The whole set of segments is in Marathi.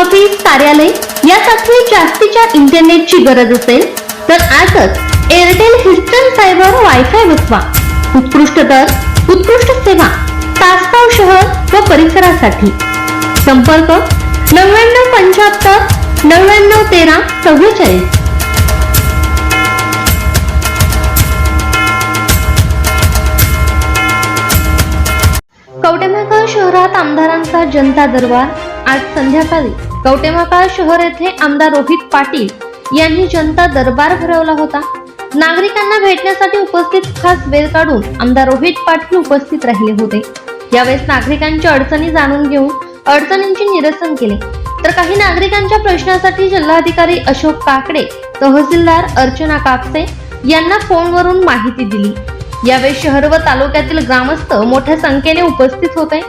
ऑफिस कार्यालय यासाठी जास्तीच्या इंटरनेटची गरज असेल तर आजच एअरटेल हिस्टन फायबर वायफाय बसवा उत्कृष्ट दर उत्कृष्ट सेवा तासगाव शहर व परिसरासाठी. संपर्क नव्याण्णव पंच्याहत्तर नव्याण्णव तेरा चव्वेचाळीस. कवटेमाकाळ शहरात आमदारांचा जनता दरबार आज संध्याकाळी. कवटेमाकाळ शहर येथे आमदार रोहित पाटील यांनी जनता दरबार भरवला होता. नागरिकांना भेटण्यासाठी उपस्थित खास वेळ काढून आमदार रोहित पाटील उपस्थित राहिले होते. यावेळेस नागरिकांच्या अडचणी जाणून घेऊन अडचणींचे निरसन केले. तर काही नागरिकांच्या प्रश्नासाठी जिल्हाधिकारी अशोक काकडे तहसीलदार अर्चना कापसे यांना फोनवरून माहिती दिली. यावेळी शहर व तालुक्यातील ग्रामस्थ मोठ्या संख्येने उपस्थित होते.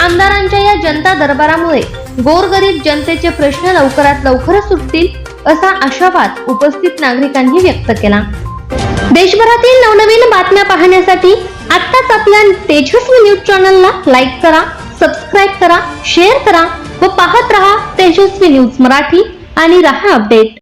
आमदारांच्या या जनता दरबारामुळे गोरगरीब जनतेचे प्रश्न लवकरात लवकर सुटतील असा आशावाद उपस्थित नागरिकांनी व्यक्त केला. देशभरातील नवनवीन बातम्या पाहण्यासाठी आत्ताच आपल्या तेजस्वी न्यूज चॅनलला लाईक करा सबस्क्राईब करा शेअर करा व पाहत रहा तेजस्वी न्यूज मराठी आणि रहा अपडेट.